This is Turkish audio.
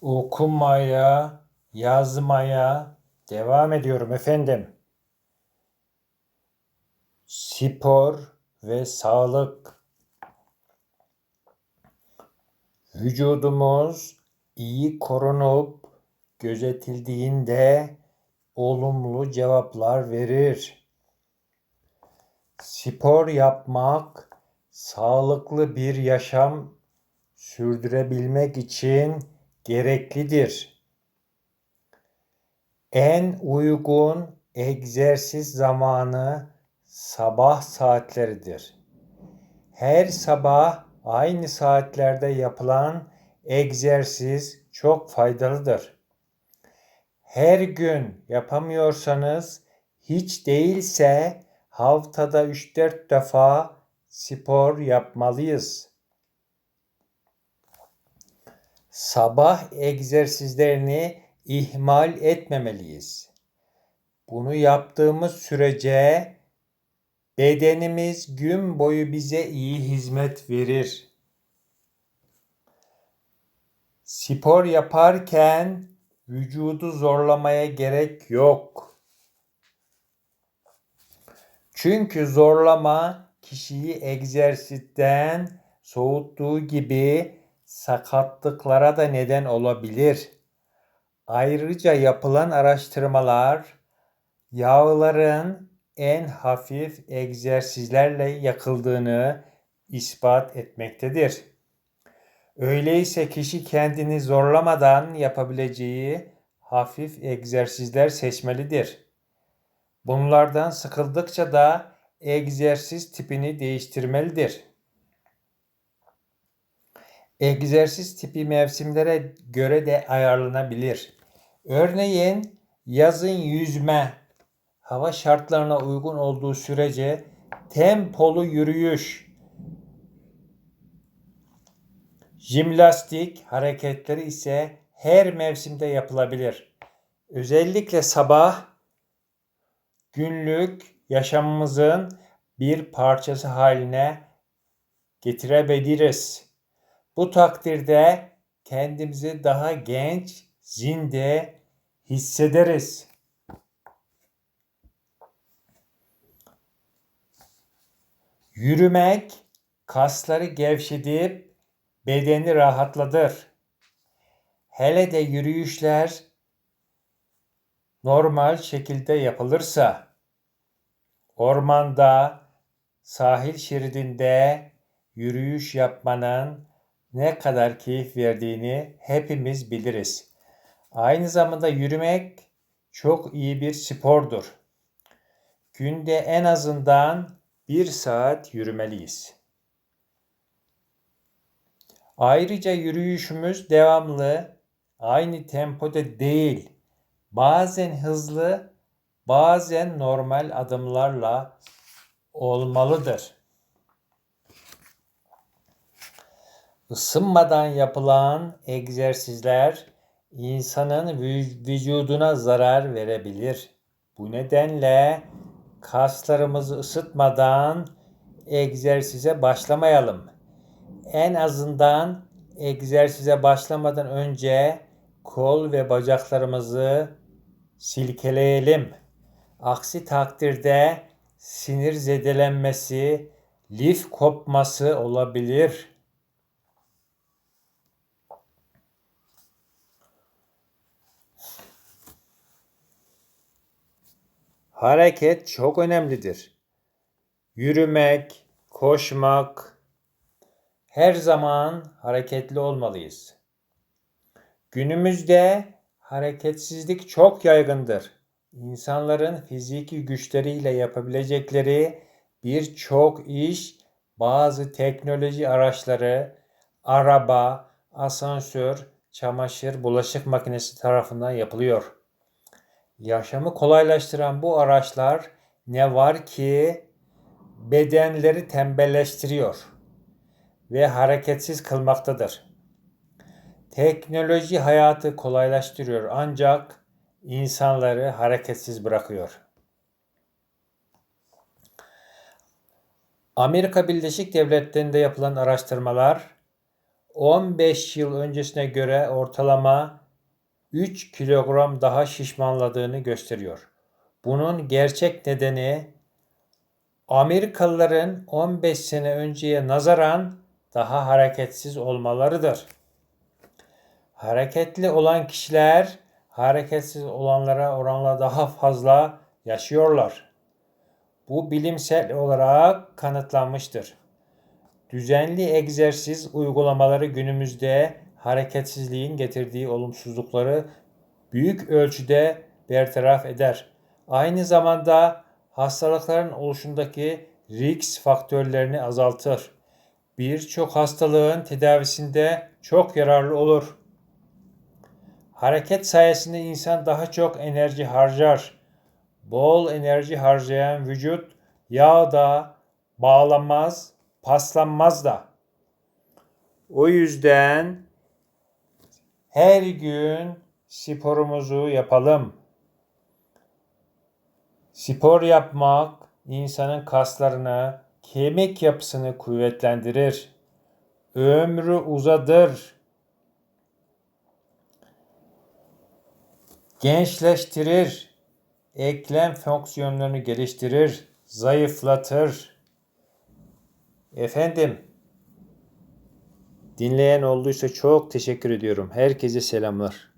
Okumaya, yazmaya devam ediyorum efendim. Spor ve sağlık. Vücudumuz iyi korunup gözetildiğinde olumlu cevaplar verir. Spor yapmak sağlıklı bir yaşam sürdürebilmek için gereklidir. En uygun egzersiz zamanı sabah saatleridir. Her sabah aynı saatlerde yapılan egzersiz çok faydalıdır. Her gün yapamıyorsanız hiç değilse haftada 3-4 defa spor yapmalıyız. Sabah egzersizlerini ihmal etmemeliyiz. Bunu yaptığımız sürece bedenimiz gün boyu bize iyi hizmet verir. Spor yaparken vücudu zorlamaya gerek yok. Çünkü zorlama kişiyi egzersizden soğuttuğu gibi sakatlıklara da neden olabilir. Ayrıca yapılan araştırmalar yağların en hafif egzersizlerle yakıldığını ispat etmektedir. Öyleyse kişi kendini zorlamadan yapabileceği hafif egzersizler seçmelidir. Bunlardan sıkıldıkça da egzersiz tipini değiştirmelidir. Egzersiz tipi mevsimlere göre de ayarlanabilir. Örneğin yazın yüzme hava şartlarına uygun olduğu sürece tempolu yürüyüş, jimnastik hareketleri ise her mevsimde yapılabilir. Özellikle sabah günlük yaşamımızın bir parçası haline getirebiliriz. Bu takdirde kendimizi daha genç, zinde hissederiz. Yürümek kasları gevşetip bedeni rahatlatır. Hele de yürüyüşler normal şekilde yapılırsa ormanda, sahil şeridinde yürüyüş yapmanın ne kadar keyif verdiğini hepimiz biliriz. Aynı zamanda yürümek çok iyi bir spordur. Günde en azından bir saat yürümeliyiz. Ayrıca yürüyüşümüz devamlı, aynı tempoda değil, bazen hızlı, bazen normal adımlarla olmalıdır. Isınmadan yapılan egzersizler insanın vücuduna zarar verebilir. Bu nedenle kaslarımızı ısıtmadan egzersize başlamayalım. En azından egzersize başlamadan önce kol ve bacaklarımızı silkeleyelim. Aksi takdirde sinir zedelenmesi, lif kopması olabilir. Hareket çok önemlidir. Yürümek, koşmak, her zaman hareketli olmalıyız. Günümüzde hareketsizlik çok yaygındır. İnsanların fiziki güçleriyle yapabilecekleri birçok iş bazı teknoloji araçları, araba, asansör, çamaşır, bulaşık makinesi tarafından yapılıyor. Yaşamı kolaylaştıran bu araçlar ne var ki bedenleri tembelleştiriyor ve hareketsiz kılmaktadır. Teknoloji hayatı kolaylaştırıyor ancak insanları hareketsiz bırakıyor. Amerika Birleşik Devletleri'nde yapılan araştırmalar 15 yıl öncesine göre ortalama 3 kilogram daha şişmanladığını gösteriyor. Bunun gerçek nedeni Amerikalıların 15 sene önceye nazaran daha hareketsiz olmalarıdır. Hareketli olan kişiler hareketsiz olanlara oranla daha fazla yaşıyorlar. Bu bilimsel olarak kanıtlanmıştır. Düzenli egzersiz uygulamaları günümüzde hareketsizliğin getirdiği olumsuzlukları büyük ölçüde bertaraf eder. Aynı zamanda hastalıkların oluşundaki risk faktörlerini azaltır. Birçok hastalığın tedavisinde çok yararlı olur. Hareket sayesinde insan daha çok enerji harcar. Bol enerji harcayan vücut yağ da bağlanmaz, paslanmaz da. O yüzden her gün sporumuzu yapalım. Spor yapmak insanın kaslarını, kemik yapısını kuvvetlendirir. Ömrü uzadır. Gençleştirir. Eklem fonksiyonlarını geliştirir. Zayıflatır. Efendim, dinleyen olduysa çok teşekkür ediyorum. Herkese selamlar.